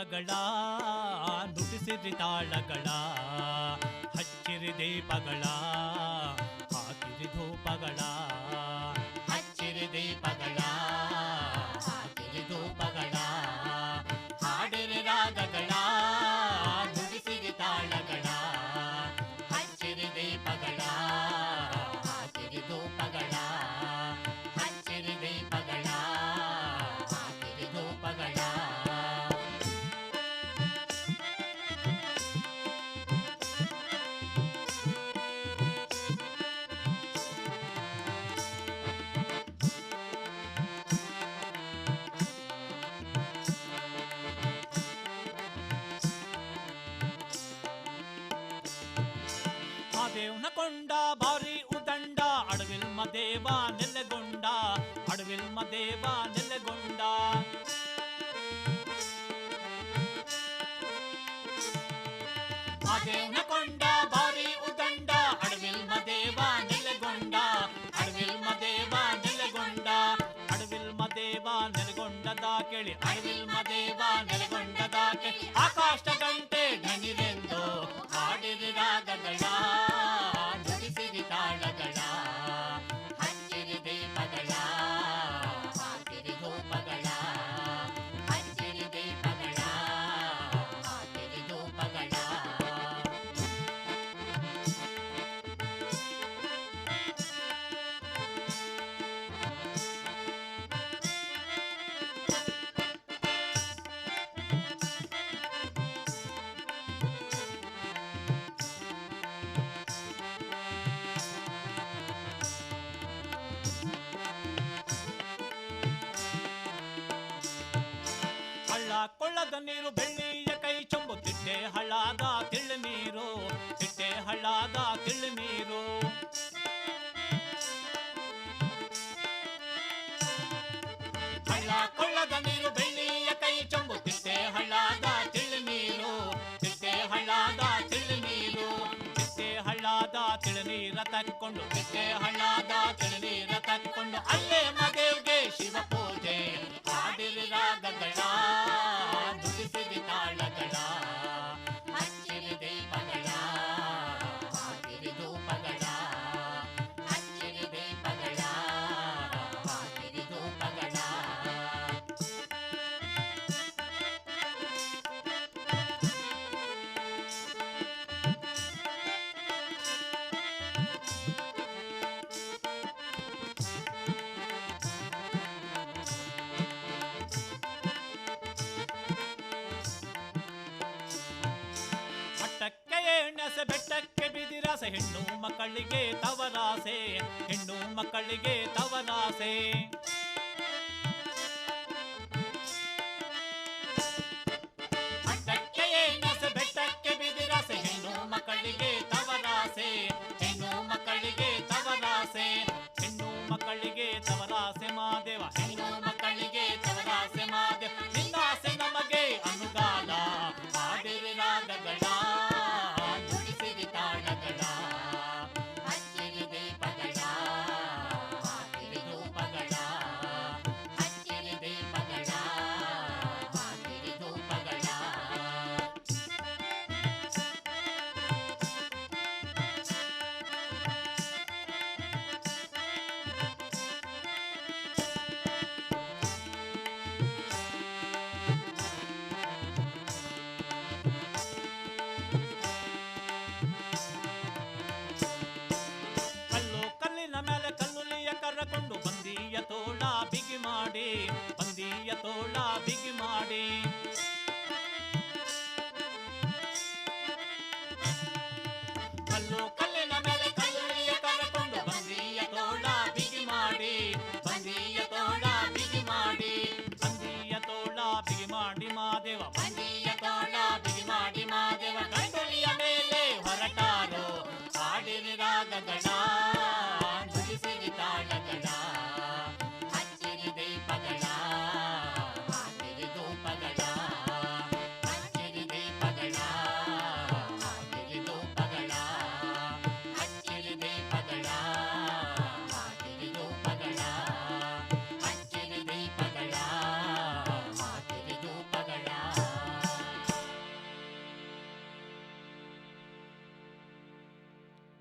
ರಾಗಗಳ ನುಡಿಸಿರಿ ತಾಳಗಳ ಹಚ್ಚಿರಿ ದೀಪಗಳ ಹಾಕಿರಿ ಧೂಪಗಳ ಹಚ್ಚಿರಿ ದೀಪಗಳ. மாறி உதண்டா அடவில் மதேவா நெல்லகொண்டா அடவில் மதேவா நெல்லகொண்டா மதேவனகொண்ட பாரி உதண்ட அடவில் மதேவா நெல்லகொண்டா அடவில் மதேவா கேளி. அடவில் ಕೊಳ್ಳದ ನೀರು ಬೆಳ್ಳಿಯ ಹಳ್ಳಾದ ತಿಳು ನೀರ ತಕ್ಕೊಂಡು ತಿಟ್ಟೆ ಹಳ್ಳಾದ ತಿಳು ನೀರ ತಕ್ಕೊಂಡು ಅಲ್ಲೇ ಮದೇವ್ಗೆ ಶಿವ ಪೂಜೆ ಹೆಣ್ಣು ಮಕ್ಕಳಿಗೆ ತವರಾಸೆ. ಹೆಣ್ಣು ಮಕ್ಕಳಿಗೆ ತವರಾಸೆ. ಮಕ್ಕಳಿಗೆ ತವರಾಸೆ. ಮಾದೇವ ಹೆಣ್ಣು